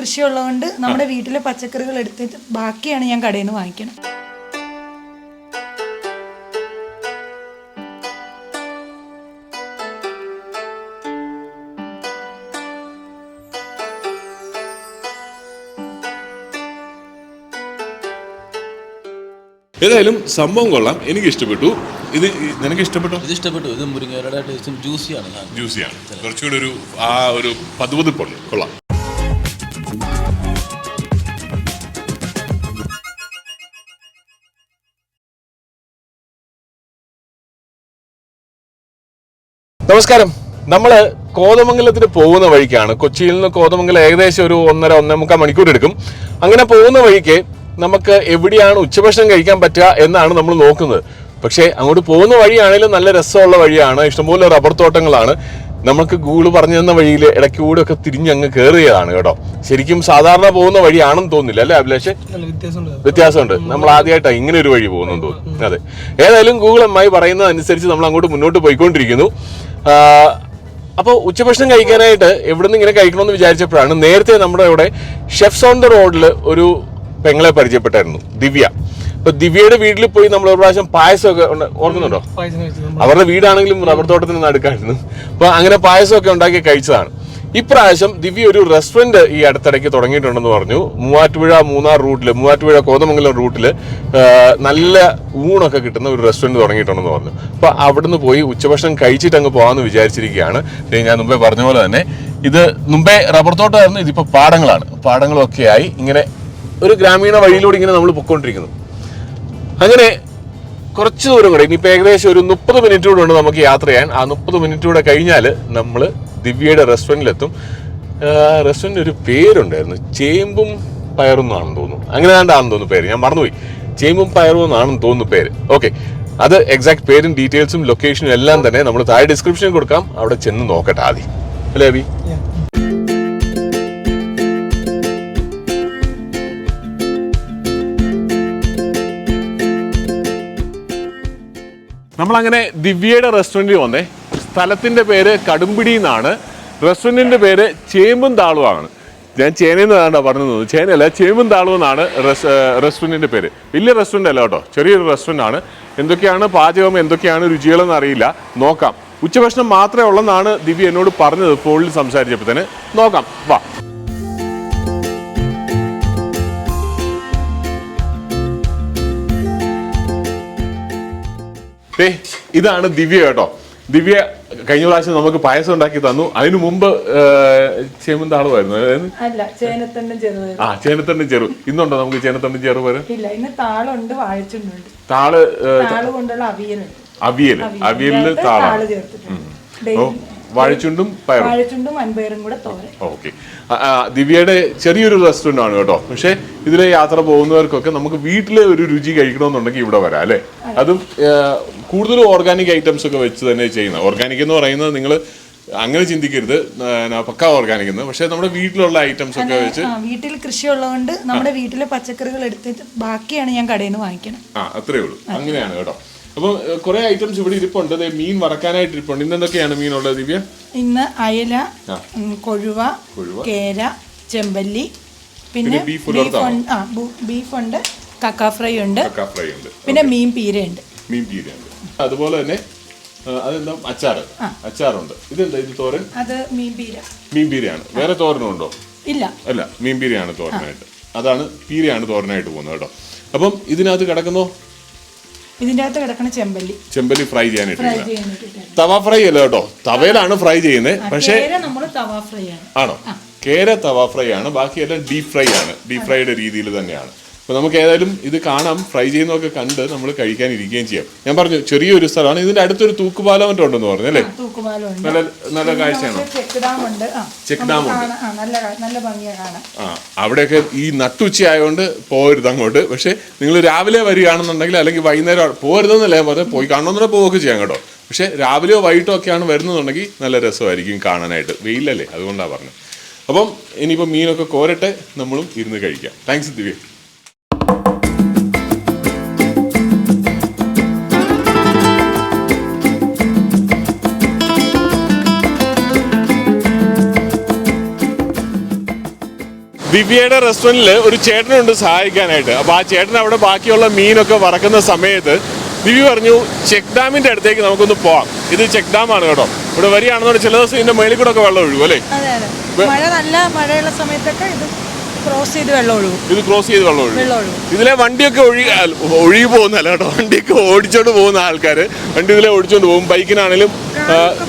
കൃഷിയുള്ളതുകൊണ്ട് നമ്മുടെ വീട്ടിലെ പച്ചക്കറികൾ എടുത്തിട്ട് ബാക്കിയാണ് ഞാൻ കടയിൽ നിന്ന് വാങ്ങിക്കണം ഏതായാലും സംഭവം കൊള്ളാം. എനിക്ക് ഇഷ്ടപ്പെട്ടു ഇത് നിനക്ക് ഇഷ്ടപ്പെട്ടു ഇത് ഇഷ്ടപ്പെട്ടു. ഇത് മുരിങ്ങയുടെ ടേസ്റ്റും ജ്യൂസിയാണ് ജ്യൂസിയാണ് കുറച്ചുകൂടി ഒരു ആ ഒരു പതുപതുപ്പുണ്ട് കൊള്ളാം. നമസ്കാരം. നമ്മൾ കോതമംഗലത്തിന് പോകുന്ന വഴിക്കാണ്. കൊച്ചിയിൽ നിന്ന് കോതമംഗലം ഏകദേശം ഒരു ഒന്നര ഒന്നേ മുക്കാൽ മണിക്കൂർ എടുക്കും. അങ്ങനെ പോകുന്ന വഴിക്ക് നമുക്ക് എവിടെയാണ് ഉച്ചഭക്ഷണം കഴിക്കാൻ പറ്റുക എന്നാണ് നമ്മൾ നോക്കുന്നത്. പക്ഷേ അങ്ങോട്ട് പോകുന്ന വഴിയാണെങ്കിലും നല്ല രസമുള്ള വഴിയാണ്. ഇഷ്ടംപോലെ റബ്ബർ തോട്ടങ്ങളാണ്. നമുക്ക് ഗൂഗിൾ പറഞ്ഞു തന്ന വഴിയിൽ ഇടയ്ക്കൂടെ ഒക്കെ തിരിഞ്ഞ് അങ്ങ് കയറിയതാണ് കേട്ടോ. ശരിക്കും സാധാരണ പോകുന്ന വഴിയാണെന്ന് തോന്നില്ല അല്ലേ അഭിലാഷ്? വ്യത്യാസമുണ്ട്. നമ്മൾ ആദ്യമായിട്ടാണ് ഇങ്ങനെ ഒരു വഴി പോകുന്നെന്ന് തോന്നുന്നു. അതെ. ഏതായാലും ഗൂഗിൾ അമ്മായി പറയുന്നത് അനുസരിച്ച് നമ്മൾ അങ്ങോട്ട് മുന്നോട്ട് പോയിക്കൊണ്ടിരിക്കുന്നു. അപ്പോൾ ഉച്ചഭക്ഷണം കഴിക്കാനായിട്ട് എവിടെ നിന്ന് ഇങ്ങനെ കഴിക്കണമെന്ന് വിചാരിച്ചപ്പോഴാണ് നേരത്തെ നമ്മുടെ ഇവിടെ ഷെഫ്സ് ഓൺ ദ റോഡിൽ ഒരു പെങ്ങളെ പരിചയപ്പെട്ടായിരുന്നു ദിവ്യ. അപ്പൊ ദിവ്യയുടെ വീട്ടിൽ പോയി നമ്മൾ ഒരു പ്രാവശ്യം പായസമൊക്കെ ഓർക്കുന്നുണ്ടോ? അവരുടെ വീടാണെങ്കിലും റബ്ബർ തോട്ടത്തിന് നടുക്കായിരുന്നു അപ്പൊ അങ്ങനെ പായസമൊക്കെ ഉണ്ടാക്കി കഴിച്ചതാണ്. ഇപ്രാവശ്യം ദിവ്യ ഒരു റെസ്റ്റോറന്റ് ഈ അടുത്തിടയ്ക്ക് തുടങ്ങിയിട്ടുണ്ടെന്ന് പറഞ്ഞു. മൂവാറ്റുപുഴ മൂന്നാർ റൂട്ടിൽ മൂവാറ്റുപുഴ കോതമംഗലം റൂട്ടിൽ നല്ല ഊണൊക്കെ കിട്ടുന്ന ഒരു റെസ്റ്റോറന്റ് തുടങ്ങിയിട്ടുണ്ടെന്ന് പറഞ്ഞു. അപ്പൊ അവിടുന്ന് പോയി ഉച്ചഭക്ഷണം കഴിച്ചിട്ട് അങ്ങ് പോകാമെന്ന് വിചാരിച്ചിരിക്കുകയാണ്. ഞാൻ മുമ്പേ പറഞ്ഞ പോലെ തന്നെ ഇത് മുമ്പേ റബ്ബർ തോട്ടമായിരുന്നു ഇതിപ്പോൾ പാടങ്ങളാണ്. പാടങ്ങളൊക്കെ ആയി ഇങ്ങനെ ഒരു ഗ്രാമീണ വഴിയിലൂടെ ഇങ്ങനെ നമ്മൾ പൊയ്ക്കൊണ്ടിരിക്കുന്നു. അങ്ങനെ കുറച്ച് ദൂരം കൂടെ ഇനിയിപ്പോൾ ഏകദേശം ഒരു മുപ്പത് മിനിറ്റ് കൂടെ ഉണ്ട് നമുക്ക് യാത്ര ചെയ്യാൻ. ആ മുപ്പത് മിനിറ്റ് കൂടെ കഴിഞ്ഞാൽ നമ്മൾ ദിവ്യയുടെ റെസ്റ്റോറന്റിലെത്തും റെസ്റ്റോറന്റ് ഒരു പേരുണ്ടായിരുന്നു. ചേമ്പും പയറും എന്നാണെന്ന് തോന്നുന്നു. അങ്ങനെ ആണ്ടാണെന്ന് തോന്നുന്നു പേര്. ഞാൻ മറന്നുപോയി. ചേമ്പും പയറും എന്നാണെന്ന് തോന്നുന്നു പേര്. ഓക്കെ അത് എക്സാക്ട് പേരും ഡീറ്റെയിൽസും ലൊക്കേഷനും എല്ലാം തന്നെ നമ്മൾ താഴെ ഡിസ്ക്രിപ്ഷനിൽ കൊടുക്കാം. അവിടെ ചെന്ന് നോക്കട്ടെ ആദ്യം. അല്ലേ അബി? നമ്മളങ്ങനെ ദിവ്യയുടെ റെസ്റ്റോറന്റിൽ വന്നേ. സ്ഥലത്തിന്റെ പേര് കടുമ്പിടി എന്നാണ്. റെസ്റ്റോറന്റിന്റെ പേര് ചേമ്പും താളുവാണ് ഞാൻ ചേനയെന്നാണ് പറഞ്ഞു തോന്നുന്നു ചേനയല്ല ചേമ്പും താളും എന്നാണ് റെസ്റ്റോറന്റിന്റെ പേര്. വലിയ റെസ്റ്റോറന്റ് അല്ല കേട്ടോ. ചെറിയൊരു റെസ്റ്റോറന്റ് ആണ്. എന്തൊക്കെയാണ് പാചകം എന്തൊക്കെയാണ് രുചികളെന്ന് അറിയില്ല. നോക്കാം. ഉച്ചഭക്ഷണം മാത്രമേ ഉള്ളെന്നാണ് ദിവ്യ എന്നോട് പറഞ്ഞത് ഫോണിൽ സംസാരിച്ചപ്പോൾ തന്നെ. നോക്കാം. വാ. ഇതാണ് ദിവ്യ കേട്ടോ. ദിവ്യ കഴിഞ്ഞ പ്രാവശ്യം നമുക്ക് പായസം ഉണ്ടാക്കി തന്നു. അതിനു മുമ്പ് ചേമന്താളുമായിരുന്നു അതായത് അല്ല ചേനത്തണ്ടും ചെറുപയറും. ആ ചേനത്തണ്ടും ചെറു. ഇന്നുണ്ടോ നമുക്ക് ചേനത്തണ്ടും ചെറുപയറ്? ഇല്ല ഇന്ന് താളുണ്ട് വാഴച്ചുണ്ടുണ്ട്. താൾ താൾ കൊണ്ടുള്ള അവിയലുണ്ട്. അവിയൽ അവിയലിൽ താളാണ്. ഡെയിലി വാഴച്ചുണ്ടും പയറും. വാഴച്ചുണ്ടും അൻപയറും കൂടെ തോരൻ. ഓക്കെ. ദിവ്യയുടെ ചെറിയൊരു റെസ്റ്റോറന്റ് ആണ് കേട്ടോ. പക്ഷേ ഇതിലെ യാത്ര പോകുന്നവർക്കൊക്കെ നമുക്ക് വീട്ടിലെ ഒരു രുചി കഴിക്കണമെന്നുണ്ടെങ്കിൽ ഇവിടെ വരാം അല്ലേ? അതും. കൂടുതൽ ഓർഗാനിക് ഐറ്റംസ് ഒക്കെ വെച്ച് തന്നെ ചെയ്യുന്നത് ഓർഗാനിക് എന്ന് പറയുന്നത് നിങ്ങൾ അങ്ങനെ ചിന്തിക്കരുത്. പക്ക ഓർഗാനിക് എന്ന്. പക്ഷേ നമ്മുടെ വീട്ടിലുള്ള ഐറ്റംസ് ഒക്കെ വെച്ച് വീട്ടിൽ കൃഷി ഉള്ളതുകൊണ്ട് നമ്മുടെ വീട്ടിലെ പച്ചക്കറികൾ എടുത്തിട്ട് ബാക്കിയാണ് ഞാൻ കടയിൽ നിന്ന് വാങ്ങിക്കണം ആ അത്രേ ഉള്ളൂ. അങ്ങനെയാണ് കേട്ടോ. അപ്പം കുറെ ഐറ്റംസ് ഇവിടെ ഇരിപ്പുണ്ട്. മീൻ വറക്കാനായിട്ട് ഇരിപ്പുണ്ട്. ഇന്ന് എന്തൊക്കെയാണ് മീനുള്ളത് ദിവ്യ? ഇന്ന് അയല കൊഴുവ. കേര ചെമ്പല്ലി പിന്നെ? ഉണ്ട് ആ ബീഫ് ഉണ്ട് കക്ക ഫ്രൈ ഉണ്ട് ഫ്രൈ ഉണ്ട്. പിന്നെ മീൻ പീരയുണ്ട് മീൻ പീരയുണ്ട് അതുപോലെ തന്നെ അതെന്താ? അച്ചാർ അച്ചാറുണ്ട്. ഇതെന്താ ഇത് തോരൻ? അത് മീൻ പീര. മീൻ പീരയാണ്. വേറെ തോരനും ഉണ്ടോ ഇല്ല. അല്ല മീൻ പീരയാണ് തോരനായിട്ട്. അതാണ് പീരയാണ് തോരനായിട്ട് പോകുന്നത് കേട്ടോ. അപ്പം ഇതിനകത്ത് കിടക്കുന്നോ? ഇതിന്റെ അകത്ത് കിടക്കുന്ന ചെമ്പല്ലി. ചെമ്പല്ലി ഫ്രൈ ചെയ്യാനായിട്ട് തവ ഫ്രൈ അല്ല കേട്ടോ. തവയിലാണ് ഫ്രൈ ചെയ്യുന്നത് പക്ഷേ കേര നമ്മൾ തവ ഫ്രൈ ആണ്. ആണോ? കേര തവ ഫ്രൈ ആണ്. ബാക്കിയെല്ലാം ഡീപ് ഫ്രൈ ആണ്. ഡീപ് ഫ്രൈയുടെ രീതിയിൽ തന്നെയാണ്. അപ്പൊ നമുക്ക് ഏതായാലും ഇത് കാണാം ഫ്രൈ ചെയ്യുന്നതൊക്കെ കണ്ട് നമ്മൾ കഴിക്കാൻ ഇരിക്കുകയും ചെയ്യാം. ഞാൻ പറഞ്ഞു ചെറിയൊരു സ്ഥലമാണ്. ഇതിന്റെ അടുത്തൊരു തൂക്കുപാലം മറ്റോ ഉണ്ടെന്ന് പറഞ്ഞു അല്ലേ? നല്ല നല്ല കാഴ്ചയാണോ? ചെക്ക് ഡാം ഉണ്ട്. ആ അവിടെയൊക്കെ ഈ നട്ടുച്ച ആയതുകൊണ്ട് പോകരുത് അങ്ങോട്ട്. പക്ഷെ നിങ്ങൾ രാവിലെ വരികയാണെന്നുണ്ടെങ്കിൽ അല്ലെങ്കിൽ വൈകുന്നേരം പോകരുതെന്നല്ല ഞാൻ പറഞ്ഞത്? പോയി കാണണമെന്നുള്ള പോവുകയൊക്കെ ചെയ്യാം കേട്ടോ. പക്ഷെ രാവിലെയോ വൈകിട്ടോ ഒക്കെയാണ് വരുന്നതെന്നുണ്ടെങ്കിൽ നല്ല രസമായിരിക്കും കാണാനായിട്ട്. വെയിലല്ലേ അതുകൊണ്ടാണ് പറഞ്ഞത്. അപ്പം ഇനിയിപ്പോൾ മീനൊക്കെ കോരട്ടെ നമ്മളും ഇരുന്ന് കഴിക്കാം. താങ്ക്സ് ദിവ്യ. ദിവ്യയുടെ റെസ്റ്റോറന്റിൽ ഒരു ചേട്ടനുണ്ട് സഹായിക്കാനായിട്ട്. അപ്പോൾ ആ ചേട്ടൻ അവിടെ ബാക്കിയുള്ള മീനൊക്കെ വറക്കുന്ന സമയത്ത് ദിവ്യ പറഞ്ഞു ചെക്ക് ഡാമിന്റെ അടുത്തേക്ക് നമുക്കൊന്ന് പോകാം ഇത് ചെക്ക് ആണ് കേട്ടോ. ഇവിടെ വരികയാണെന്നുണ്ടെങ്കിൽ ചില ദിവസം ഇതിന്റെ മേളിൽ കൂടെ ഒക്കെ വെള്ളം ഒഴുകും അല്ലേ? മഴ നല്ല മഴയുള്ള സമയത്തൊക്കെ ഇത് ക്രോസ് ചെയ്ത് വെള്ളം ഒഴുകും. ഇത് ക്രോസ് ചെയ്ത് വെള്ളം ഒഴുകും. ഇതിലെ വണ്ടിയൊക്കെ ഒഴുകി ഒഴുകി പോകുന്നല്ല കേട്ടോ. വണ്ടിയൊക്കെ ഓടിച്ചോണ്ട് പോകുന്ന ആൾക്കാർ വണ്ടി ഇതിലെ ഓടിച്ചോണ്ട് പോകും. ബൈക്കിനാണെങ്കിലും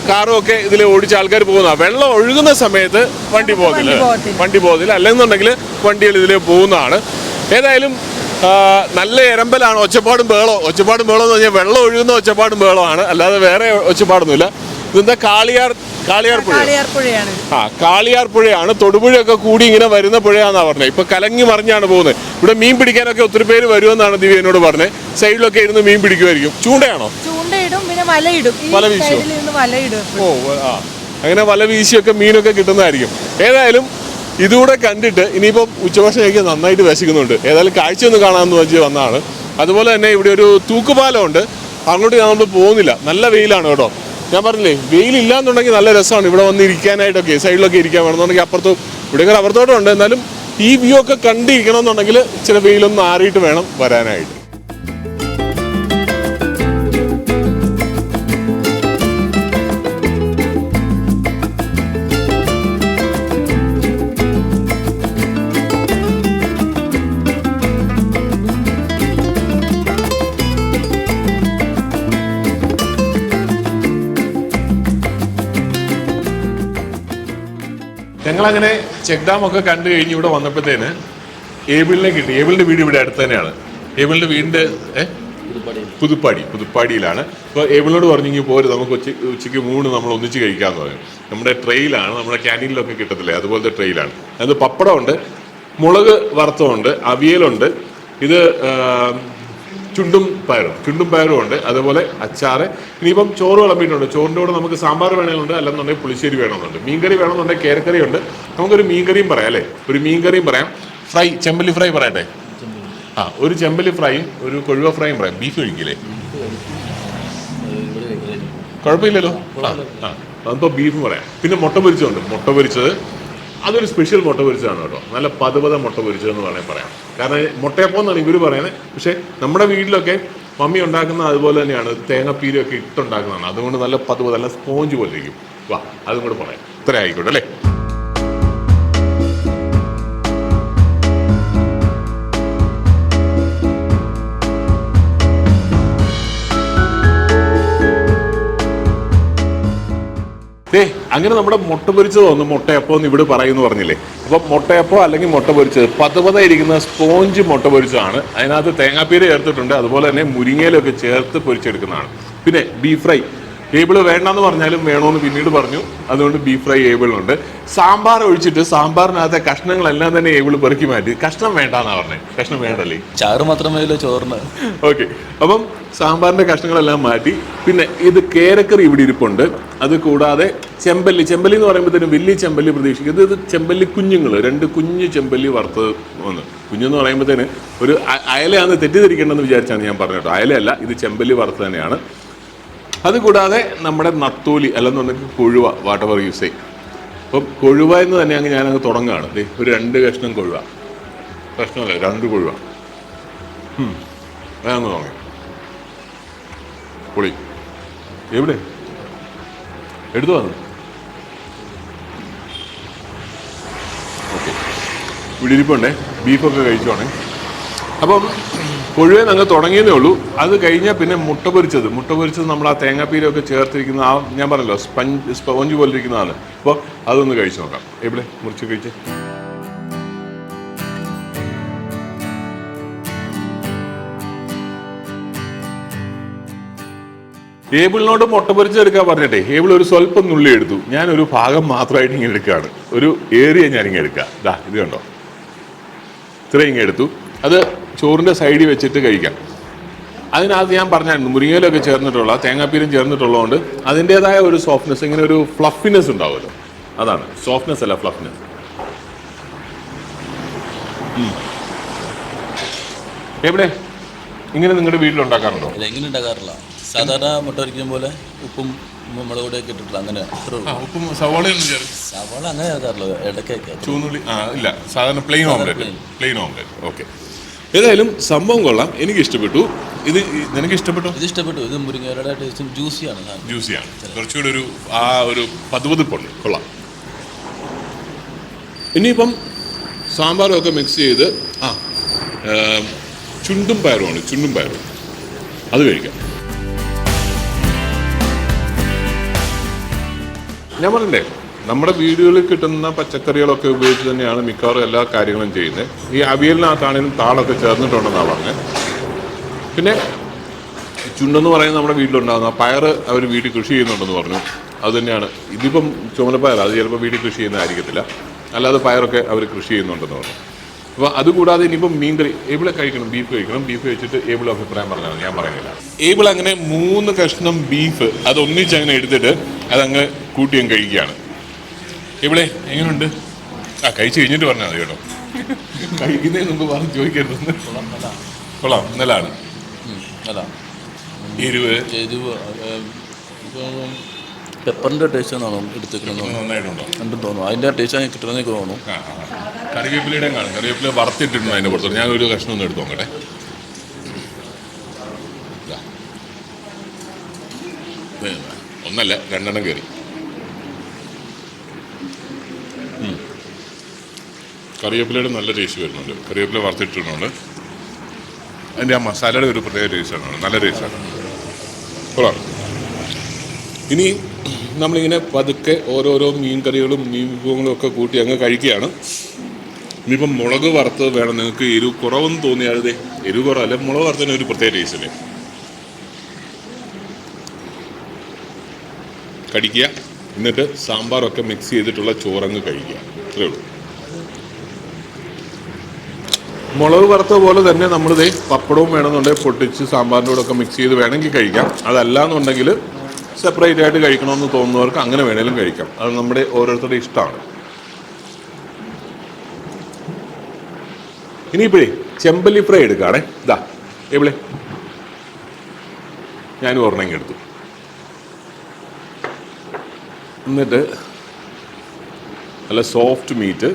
കാറും ഒക്കെ ഇതിലെ ഓടിച്ച ആൾക്കാർ പോകുന്ന വെള്ളം ഒഴുകുന്ന സമയത്ത് വണ്ടി പോകത്തില്ല. വണ്ടി പോകത്തില്ല. അല്ലെന്നുണ്ടെങ്കിൽ വണ്ടികൾ ഇതിലെ പോകുന്നതാണ്. ഏതായാലും നല്ല എരമ്പലാണ്. ഒച്ചപ്പാടും ബേളോ ഒച്ചപ്പാടും ബേളോ എന്ന് പറഞ്ഞാൽ വെള്ളം ഒഴുകുന്ന ഒച്ചപ്പാടും ബേളോ ആണ് അല്ലാതെ വേറെ ഒച്ചപ്പാടൊന്നുമില്ല. ഇതെന്താ കാളിയാർ കാളിയാർ പുഴ കാളിയാർ പുഴയാണ് ആ കാളിയാർ പുഴയാണ് തൊടുപുഴയൊക്കെ കൂടി ഇങ്ങനെ വരുന്ന പുഴയാന്നാ പറഞ്ഞത് ഇപ്പൊ കലങ്ങി മറിഞ്ഞാണ് പോകുന്നത് ഇവിടെ മീൻ പിടിക്കാനൊക്കെ ഒത്തിരി പേര് വരുമെന്നാണ് ദിവ്യ എന്നോട് പറഞ്ഞത് സൈഡിലൊക്കെ ഇരുന്ന് മീൻ പിടിക്കുമായിരിക്കും. ചൂണ്ടയാണോ? ചൂണ്ടയിടും പിന്നെ വലയിടും. വല വീശോ ഓ ആ. അങ്ങനെ വല വീശിയൊക്കെ മീനൊക്കെ കിട്ടുന്നതായിരിക്കും. ഏതായാലും ഇതുകൂടെ കണ്ടിട്ട് ഇനിയിപ്പോ ഉച്ചഭക്ഷണമൊക്കെ നന്നായിട്ട് വിശക്കുന്നുണ്ട്. ഏതായാലും കാഴ്ച ഒന്ന് കാണാമെന്ന് വെച്ച് വന്നാണ്. അതുപോലെ തന്നെ ഇവിടെ ഒരു തൂക്കുപാലമുണ്ട്. അങ്ങോട്ട് ഞാൻ നമ്മൾ പോകുന്നില്ല. നല്ല വെയിലാണ് കേട്ടോ. ഞാൻ പറഞ്ഞില്ലേ വെയിലില്ലാന്നുണ്ടെങ്കിൽ നല്ല രസമാണ്. ഇവിടെ വന്ന് ഇരിക്കാനായിട്ടൊക്കെ സൈഡിലൊക്കെ ഇരിക്കാൻ വേണമെന്നുണ്ടെങ്കിൽ അപ്പുറത്ത് ഇവിടെ റബ്ബർ ഉണ്ട്? എന്നാലും ഈ വ്യൂ ഒക്കെ കണ്ടിരിക്കണം എന്നുണ്ടെങ്കിൽ ചില വെയിലൊന്നും ആറിയിട്ട് വേണം വരാനായിട്ട്. ഞങ്ങളങ്ങനെ ചെക്ക് ഡാം ഒക്കെ കണ്ടു കഴിഞ്ഞ് ഇവിടെ വന്നപ്പോഴത്തേന് ഏബിളിനെ കിട്ടി. ഏബിളിന്റെ വീട് ഇവിടെ അടുത്ത് തന്നെയാണ്. ഏബിളിന്റെ വീടിന്റെ ഏ? പുതുപ്പാടി. പുതുപ്പാടിയിലാണ്. അപ്പോൾ ഏബിളിനോട് പറഞ്ഞു ഇങ്ങനെ പോരും നമുക്ക് ഉച്ച ഉച്ചയ്ക്ക് മൂന്ന് നമ്മൾ ഒന്നിച്ച് കഴിക്കാമെന്ന് പറയും നമ്മുടെ ട്രെയിലാണ് നമ്മുടെ ക്യാന്റീനിലൊക്കെ കിട്ടത്തില്ലേ? അതുപോലത്തെ ട്രെയിലാണ്. അത് പപ്പടമുണ്ട് മുളക് വറുത്തമുണ്ട് അവിയലുണ്ട്. ഇത് ചുണ്ടും പയറും. ചുണ്ടും പയറും ഉണ്ട്. അതുപോലെ അച്ചാറ്. ഇനിയിപ്പം ചോറ് വിളമ്പിയിട്ടുണ്ട്. ചോറിന്റെ കൂടെ നമുക്ക് സാമ്പാർ വേണമെന്നുണ്ട്. അല്ലെന്നുണ്ടെങ്കിൽ പുളിശ്ശേരി വേണമെന്നുണ്ട്. മീൻകറി വേണമെന്നുണ്ടെങ്കിൽ കേരക്കറി ഉണ്ട്. നമുക്കൊരു മീൻകറിയും പറയാം അല്ലേ? ഒരു മീൻകറിയും പറയാം. ഫ്രൈ ചെമ്പലി ഫ്രൈ പറയട്ടെ? ആ ഒരു ചെമ്പലി ഫ്രൈയും ഒരു കൊഴുവ ഫ്രൈയും പറയാം. ബീഫ് കഴിക്കില്ലേ? കുഴപ്പമില്ലല്ലോ. ആ അപ്പോൾ ബീഫ് പറയാം. പിന്നെ മുട്ട പൊരിച്ചതുണ്ട്. മുട്ട പൊരിച്ചത് അതൊരു സ്പെഷ്യൽ മുട്ട പൊരിച്ചതാണ് കേട്ടോ. നല്ല പതുപത മുട്ട പൊരിച്ചതെന്ന് വേണമെങ്കിൽ പറയാം. കാരണം മുട്ടയപ്പം എന്നാണ് ഇവർ പറയുന്നത് പക്ഷേ നമ്മുടെ വീട്ടിലൊക്കെ മമ്മി ഉണ്ടാക്കുന്ന അതുപോലെ തന്നെയാണ്. തേങ്ങപ്പീരൊക്കെ ഇട്ടുണ്ടാക്കുന്നതാണ്. അതുകൊണ്ട് നല്ല പതുപത നല്ല സ്പോഞ്ച് പോലെ ഇരിക്കും. വാ അതും കൂടെ പറയാം. ഇത്ര ആയിക്കോട്ടെ അല്ലേ? ദേ അങ്ങനെ നമ്മുടെ മുട്ട പൊരിച്ചത് ഒന്ന് മുട്ടയപ്പം എന്ന് ഇവിടെ പറയുന്നു പറഞ്ഞില്ലേ? അപ്പം മുട്ടയപ്പം അല്ലെങ്കിൽ മുട്ട പൊരിച്ചത് പതുപത ഇരിക്കുന്ന സ്പോഞ്ച് മുട്ട പൊരിച്ചതാണ്. അതിനകത്ത് തേങ്ങാപ്പീര ചേർത്തിട്ടുണ്ട്. അതുപോലെ തന്നെ മുരിങ്ങയിലൊക്കെ ചേർത്ത് പൊരിച്ചെടുക്കുന്നതാണ്. പിന്നെ ബീഫ് ഫ്രൈ. ഏബിൾ വേണ്ടെന്ന് പറഞ്ഞാലും വേണമെന്ന് പിന്നീട് പറഞ്ഞു. അതുകൊണ്ട് ബീഫ് ഫ്രൈ ഏബിളുണ്ട് സാമ്പാർ ഒഴിച്ചിട്ട് സാമ്പാറിനകത്തെ കഷ്ണങ്ങളെല്ലാം തന്നെ ഏബിൾ പെറുക്കി മാറ്റി. കഷ്ണം വേണ്ടാന്നാ പറഞ്ഞത് കഷ്ണം വേണ്ടല്ലേ? ചാറ് മാത്രമേ ചോറിന്. ഓക്കെ അപ്പം സാമ്പാറിന്റെ കഷ്ണങ്ങളെല്ലാം മാറ്റി. പിന്നെ ഇത് കേരക്കറി ഇവിടെ ഇരിപ്പുണ്ട്. അത് കൂടാതെ ചെമ്പല്ലി. ചെമ്പല്ലി എന്ന് പറയുമ്പോഴത്തേനും വലിയ ചെമ്പല്ലി പ്രതീക്ഷിക്കുന്നത് ഇത് ചെമ്പല്ലി കുഞ്ഞുങ്ങൾ രണ്ട് കുഞ്ഞു ചെമ്പല്ലി വറുത്തത് വന്ന്. കുഞ്ഞെന്ന് പറയുമ്പോഴത്തേന് ഒരു അയലയാണ് അയലയാന്ന് തെറ്റിദ്ധരിക്കേണ്ടെന്ന് വിചാരിച്ചാണ് ഞാൻ പറഞ്ഞത് കേട്ടോ. അയലയല്ല ഇത് ചെമ്പല്ലി വറുത്ത് തന്നെയാണ്. അതുകൂടാതെ നമ്മുടെ നത്തോലി അല്ലെന്നുണ്ടെങ്കിൽ കൊഴുവ വാട്ടവർ യൂസ് ചെയ്യും അപ്പം കൊഴുവ എന്ന് തന്നെ അങ്ങ് ഞാനങ്ങ് തുടങ്ങുകയാണ്. ഒരു രണ്ട് കഷ്ണം കൊഴുവ. കഷ്ണമല്ല രണ്ട് കൊഴുവ. അതങ്ങ് തുടങ്ങി. പൊളി. എവിടെ? എടുത്തു വന്നു? ഓക്കെ. ഇവിടെ ഇരിപ്പുണ്ടേ ബീഫൊക്കെ കഴിച്ചോണേ അപ്പം കൊഴുവേന്ന് അങ്ങ് തുടങ്ങിയതേ ഉള്ളൂ. അത് കഴിഞ്ഞാൽ പിന്നെ മുട്ട പൊരിച്ചത്. മുട്ട പൊരിച്ചത് നമ്മൾ ആ തേങ്ങാപ്പീരൊക്കെ ചേർത്തിരിക്കുന്ന ആ ഞാൻ പറഞ്ഞല്ലോ സ്പഞ്ച് സ്പോഞ്ച് പോലെ ഇരിക്കുന്നതാണ് അപ്പോൾ അതൊന്ന് കഴിച്ചു നോക്കാം. എവിടെ? മുറിച്ച് കഴിച്ച്. ഏബിളിനോട് മുട്ട പൊരിച്ചെടുക്കാൻ പറഞ്ഞിട്ടേ ഏബിൾ ഒരു സ്വല്പം നുള്ളി എടുത്തു. ഞാൻ ഒരു ഭാഗം മാത്രമായിട്ട് ഇങ്ങനെ എടുക്കുകയാണ് ഒരു ഏരിയ ഞാനിങ്ങനെ എടുക്കുക ദാ ഇത് കണ്ടോ? ഇത്രയും ഇങ്ങനെ എടുത്തു. അത് ചോറിന്റെ സൈഡിൽ വെച്ചിട്ട് കഴിക്കാം. അതിനകത്ത് ഞാൻ പറഞ്ഞായിരുന്നു മുരിങ്ങയിലൊക്കെ ചേർന്നിട്ടുള്ള തേങ്ങാപ്പീരും ചേർന്നിട്ടുള്ളതുകൊണ്ട് അതിന്റേതായ ഒരു സോഫ്റ്റ്നെസ് ഇങ്ങനെ ഒരു ഫ്ലഫിനെസ് ഉണ്ടാവുമല്ലോ. അതാണ്. സോഫ്റ്റ്നെസ് അല്ല ഫ്ലഫിനെസ് എവിടെ? ഇങ്ങനെ നിങ്ങളുടെ വീട്ടിലുണ്ടാക്കാറുണ്ടോ അല്ല എങ്ങനെ ഉണ്ടാക്കാറില്ല. സാധാരണ മുട്ട പൊരിക്കും പോലെ ഉപ്പും പൊടിയൊക്കെ ഇട്ടിട്ടുള്ള അങ്ങനെ ഉപ്പും സവാളയും സവാള അങ്ങനെ ചേർക്കാറില്ല ഇടയ്ക്കൊക്കെ. ചൂന്നുള്ളി ആ ഇല്ല സാധാരണ plain omelette plain omelette okay ഏതായാലും സംഭവം കൊള്ളാം. എനിക്ക് ഇഷ്ടപ്പെട്ടു ഇത് നിനക്ക് ഇഷ്ടപ്പെട്ടു ഇത് ഇഷ്ടപ്പെട്ടു ഇത് മുരിങ്ങയുടെ ടേസ്റ്റും ജ്യൂസിയാണ് ജ്യൂസിയാണ്. കുറച്ചുകൂടി ഒരു ആ ഒരു പതുപതിപ്പുണ്ട് കൊള്ളാം. ഇനിയിപ്പം സാമ്പാറും ഒക്കെ മിക്സ് ചെയ്ത് ആ ചുണ്ടും പയറുമാണ് ചുണ്ടും പയറും. അത് കഴിക്കാം. ഞാൻ പറഞ്ഞേ നമ്മുടെ വീടുകളിൽ കിട്ടുന്ന പച്ചക്കറികളൊക്കെ ഉപയോഗിച്ച് തന്നെയാണ് മിക്കവാറും എല്ലാ കാര്യങ്ങളും ചെയ്യുന്നത്. ഈ അവിയലിനകത്താണെങ്കിലും താളൊക്കെ ചേർന്നിട്ടുണ്ടെന്നാണ് പറഞ്ഞത് പിന്നെ ചുണ്ടെന്ന് പറയുന്നത് നമ്മുടെ വീട്ടിലുണ്ടാകുന്ന പയർ അവർ വീട്ടിൽ കൃഷി ചെയ്യുന്നുണ്ടെന്ന് പറഞ്ഞു. അത് തന്നെയാണ്. ഇതിപ്പം ചുമലപ്പയർ അത് ചിലപ്പോൾ വീട്ടിൽ കൃഷി ചെയ്യുന്നതായിരിക്കത്തില്ല. അല്ലാതെ പയറൊക്കെ അവർ കൃഷി ചെയ്യുന്നുണ്ടെന്ന് പറഞ്ഞു. അപ്പോൾ അതുകൂടാതെ ഇനിയിപ്പം മീൻകറി ഏബിളെ കഴിക്കണം ബീഫ് കഴിക്കണം. ബീഫ് കഴിച്ചിട്ട് ഏബിൾ അഭിപ്രായം പറഞ്ഞാൽ ഞാൻ പറയുന്നില്ല. ഏബിൾ അങ്ങനെ മൂന്ന് കഷ്ണം ബീഫ് അത് ഒന്നിച്ച് അങ്ങനെ എടുത്തിട്ട് അതങ്ങ് കൂട്ടിയും കഴിക്കുകയാണ്. ഇവിടെ എങ്ങനെയുണ്ട് ആ കഴിച്ചു കഴിഞ്ഞിട്ട് പറഞ്ഞാൽ മതി കേട്ടോ. കഴിക്കുന്നേ മുമ്പ് പറഞ്ഞ് ചോദിക്കരുത്. കൊള്ളാം നല്ല കൊള്ളാം നല്ലതാണ്. എരിവ്? എരിവ് പെപ്പറിന്റെ ടേസ്റ്റ് എടുത്തേക്കണമെന്ന് നന്നായിട്ടുണ്ടോ? കണ്ടു തോന്നുന്നു. അതിന്റെ ടേസ്റ്റ് ആണ് കിട്ടണമെന്നൊക്കെ തോന്നുന്നു. ആ, ആ, ആ. കറിവേപ്പിലയുടെ കാണും. കറിവേപ്പില വറുത്തിട്ടിട്ടുണ്ട് അതിന്റെ പുറത്ത് ഞാൻ ഒരു കഷ്ണം ഒന്ന് എടുത്തു നോക്കട്ടെ. ഒന്നല്ല രണ്ടെണ്ണം കയറി കറിവേപ്പിലയുടെ നല്ല ടേസ്റ്റ് വരുന്നുണ്ട്. കറിവേപ്പില വറുത്തിട്ടിട്ടുണ്ട്. അതിന്റെ ആ മസാലയുടെ ഒരു പ്രത്യേക ടേസ്റ്റാണ് നല്ല ടേസ്റ്റാണ് കൊള്ളാം. ഇനി നമ്മളിങ്ങനെ പതുക്കെ ഓരോരോ മീൻ കറികളും മീൻ വിഭവങ്ങളും ഒക്കെ കൂട്ടി അങ്ങ് കഴിക്കുകയാണ്. ഇനിയിപ്പം മുളക് വറുത്തത് വേണം. നിങ്ങൾക്ക് എരിവ് കുറവെന്ന് തോന്നിയാൽ എരിവ് കുറവല്ല മുളക് വറുത്തതിന് ഒരു പ്രത്യേക ടേസ്റ്റ് അല്ലേ? കടിക്കുക. എന്നിട്ട് സാമ്പാറൊക്കെ മിക്സ് ചെയ്തിട്ടുള്ള ചോറങ്ങ് കഴിക്കുക. അത്രേ ഉള്ളൂ. മുളക് വറുത്ത പോലെ തന്നെ നമ്മൾ ദേ പപ്പടവും വേണമെന്നുണ്ടെങ്കിൽ പൊട്ടിച്ച് സാമ്പാറിന്റെ കൂടെ ഒക്കെ മിക്സ് ചെയ്ത് വേണമെങ്കിൽ കഴിക്കാം. അതല്ല എന്നുണ്ടെങ്കിൽ സെപ്പറേറ്റ് ആയിട്ട് കഴിക്കണമെന്ന് തോന്നുന്നവർക്ക് അങ്ങനെ വേണേലും കഴിക്കാം. അത് നമ്മുടെ ഓരോരുത്തരുടെ ഇഷ്ടമാണ്. ഇനിയിപ്പോഴേ ചെമ്പല്ലി ഫ്രൈ എടുക്കുകയാണേ ഇതാ എവിടെ? ഞാനും ഒരെണ്ണം എടുത്തു. എന്നിട്ട് നല്ല സോഫ്റ്റ് മീറ്റ്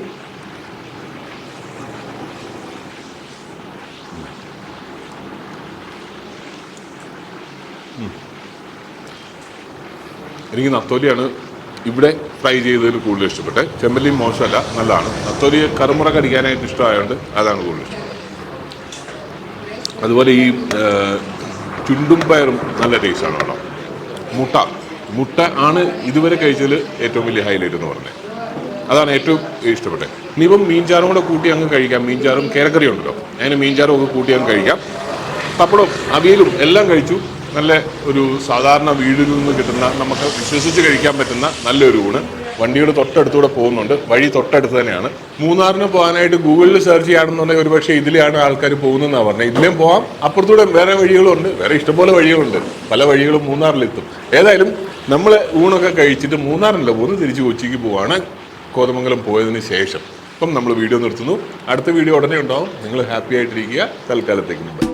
എനിക്ക് നത്തോലിയാണ് ഇവിടെ ഫ്രൈ ചെയ്തതിൽ കൂടുതൽ ഇഷ്ടപ്പെട്ടത്. ചെമ്പല്ലി മോശമല്ല നല്ലതാണ്. നത്തോലി കറുമുറ കടിക്കാനായിട്ട് ഇഷ്ടമായതുകൊണ്ട് അതാണ് കൂടുതൽ ഇഷ്ടം. അതുപോലെ ഈ ചുണ്ടും പയറും നല്ല ടേസ്റ്റാണ് കേട്ടോ. മുട്ട. മുട്ട ആണ് ഇതുവരെ കഴിച്ചതിൽ ഏറ്റവും വലിയ ഹൈലൈറ്റ് എന്ന് പറഞ്ഞത്. അതാണ് ഏറ്റവും ഇഷ്ടപ്പെട്ടത്. ഇനിയിപ്പം മീൻചാറും കൂടെ കൂട്ടി അങ്ങ് കഴിക്കാം. മീൻചാറും കേരക്കറി ഉണ്ടല്ലോ. അതിന് മീൻചാറും ഒക്കെ കൂട്ടി അങ്ങ് കഴിക്കാം. പപ്പടവും അവിയലും എല്ലാം കഴിച്ചു. നല്ല ഒരു സാധാരണ വീടിൽ നിന്ന് കിട്ടുന്ന നമുക്ക് വിശ്വസിച്ച് കഴിക്കാൻ പറ്റുന്ന നല്ലൊരു ഊണ്. വണ്ടിയുടെ തൊട്ടടുത്തൂടെ പോകുന്നുണ്ട്. വഴി തൊട്ടടുത്ത് തന്നെയാണ്. മൂന്നാറിന് പോകാനായിട്ട് ഗൂഗിളിൽ സെർച്ച് ചെയ്യുകയാണെന്നുണ്ടെങ്കിൽ ഒരുപക്ഷെ ഇതിലെയാണ് ആൾക്കാർ പോകുന്നതെന്നാണ് പറഞ്ഞത്. ഇതിലേയും പോകാം അപ്പുറത്തൂടെ വേറെ വഴികളുണ്ട്. വേറെ ഇഷ്ടംപോലെ വഴികളുണ്ട്. പല വഴികളും മൂന്നാറിലെത്തും. ഏതായാലും നമ്മൾ ഊണൊക്കെ കഴിച്ചിട്ട് മൂന്നാറിനല്ല പോകുന്നത് തിരിച്ച് കൊച്ചിക്ക് പോവാണ് കോതമംഗലം പോയതിന് ശേഷം. അപ്പം നമ്മൾ വീഡിയോ നിർത്തുന്നു. അടുത്ത വീഡിയോ ഉടനെ ഉണ്ടാവും. നിങ്ങൾ ഹാപ്പി ആയിട്ടിരിക്കുക. തൽക്കാലത്തേക്ക് മുമ്പ്